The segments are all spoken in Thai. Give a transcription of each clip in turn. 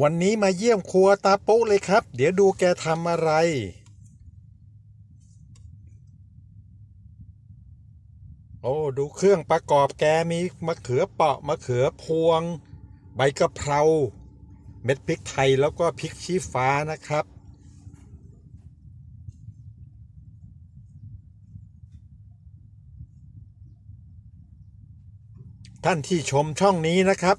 วันนี้มาเยี่ยมครัวตาโป๊เลยครับ เดี๋ยวดูแกทำอะไร โอ้ดูเครื่องประกอบแกมีมะเขือเปราะมะเขือพวง ใบกะเพรา เม็ดพริกไทยแล้วก็พริกชี้ฟ้านะครับ ท่านที่ชมช่องนี้นะครับ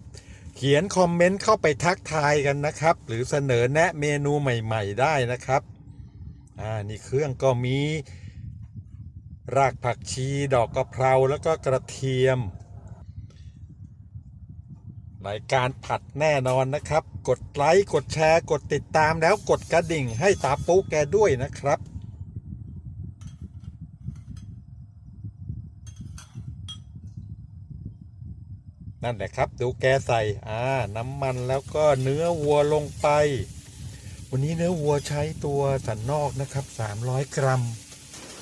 เขียนคอมเมนต์เข้าไปทักทายกันนะครับ หรือเสนอแนะเมนูใหม่ ๆ ได้นะครับอ่านี่เครื่องก็มีรากผักชีดอกกะเพราแล้วก็กระเทียมรายการผัดแน่นอนนะครับ กดไลค์ กดแชร์ กดติดตามแล้วกดกระดิ่งให้ตาปุ๊แกด้วยนะครับ นั่นแหละครับดูแกใส่อ่าน้ำมันแล้วก็เนื้อวัวลงไป วันนี้เนื้อวัวใช้ตัวสันนอกนะครับ 300 กรัม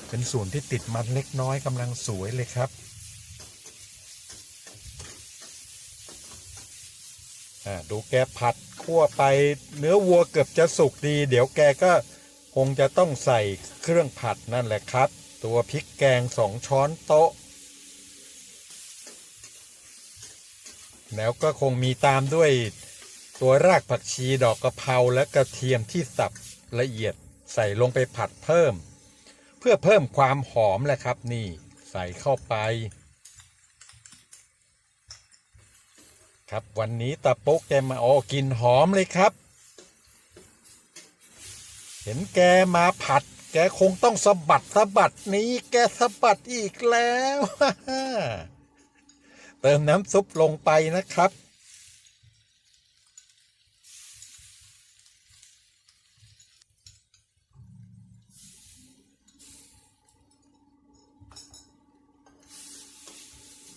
เป็นส่วนที่ติดมันเล็กน้อยกำลังสวยเลยครับอ่าดูแกผัดคั่วไปเนื้อวัวเกือบจะสุกดี เดี๋ยวแกก็คงจะต้องใส่เครื่องผัดนั่นแหละครับ ตัวพริกแกงสองช้อนโต๊ะ แล้วก็คงมีตามด้วยตัวรากผักชีดอกกระเพราและกระเทียมที่สับละเอียดใส่ลงไปผัดเพิ่ม เพื่อเพิ่มความหอมแหละครับนี่ใส่เข้าไป ครับวันนี้ตาปุ๊กแกมาโอ้กลินหอมเลยครับ เห็นแกมาผัด แกคงต้องสะบัดสะบัดนี้แกสะบัดอีกแล้ว เติมน้ำซุปลงไปนะครับ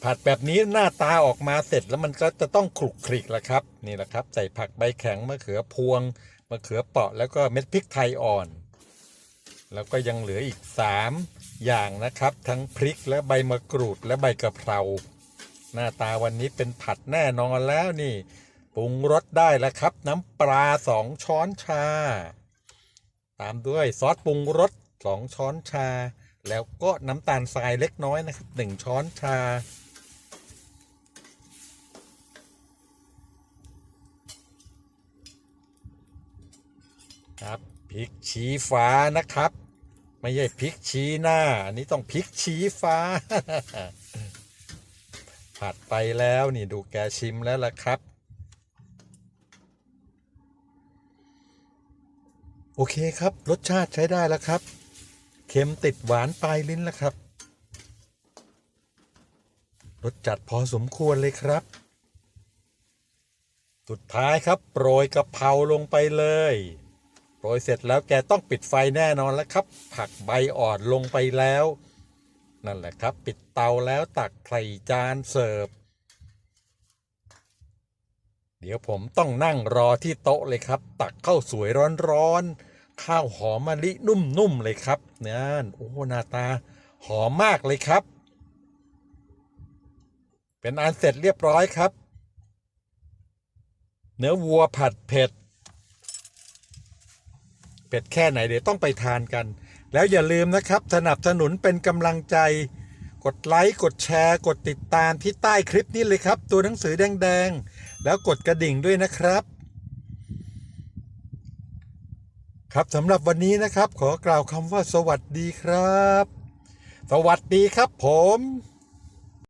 ผัดแบบนี้หน้าตาออกมาเสร็จแล้วมันก็จะต้องคลุกคลิกแล้วครับ นี่แหละครับ ใส่ผักใบแข็งมะเขือพวงมะเขือเปราะแล้วก็เม็ดพริกไทยอ่อน แล้วก็ยังเหลืออีก 3 อย่างนะครับ ทั้งพริกและใบมะกรูดและใบกะเพรา หน้าตาวันนี้เป็นผัดแน่นอนแล้วนี่ ปรุงรสได้แล้วครับ น้ำปลาสองช้อนชา ตามด้วยซอสปรุงรสสองช้อนชา แล้วก็น้ำตาลทรายเล็กน้อยนะครับหนึ่งช้อนชาครับพริกชี้ฟ้านะครับ ไม่ใช่พริกชี้หน้า อันนี้ต้องพริกชี้ฟ้า ผัดไปแล้วนี่ดูแกชิมแล้วล่ะครับ โอเคครับรสชาติใช้ได้แล้วครับ เค็มติดหวานปลายลิ้นแล้วครับรสจัดพอสมควรเลยครับ สุดท้ายครับโปรยกะเพราลงไปเลยโปรยเสร็จแล้วแกต้องปิดไฟแน่นอนแล้วครับ ผักใบอ่อนลงไปแล้ว นั่นแหละครับ ปิดเตาแล้วตักใส่จานเสิร์ฟ เดี๋ยวผมต้องนั่งรอที่โต๊ะเลยครับ ตักข้าวสวยร้อนๆ ข้าวหอมมะลินุ่มๆเลยครับนั่นโอ้หน้าตาหอมมากเลยครับ เป็นอันเสร็จเรียบร้อยครับ เนื้อวัวผัดเผ็ด เผ็ดแค่ไหนเดี๋ยวต้องไปทานกัน แล้วอย่าลืมนะครับสนับสนุนเป็นกำลังใจ กดไลค์กดแชร์กดติดตามที่ใต้คลิปนี้เลยครับ ตัวหนังสือแดงๆ แล้วกดกระดิ่งด้วยนะครับ ครับสำหรับวันนี้นะครับ ขอกล่าวคำว่าสวัสดีครับ สวัสดีครับผม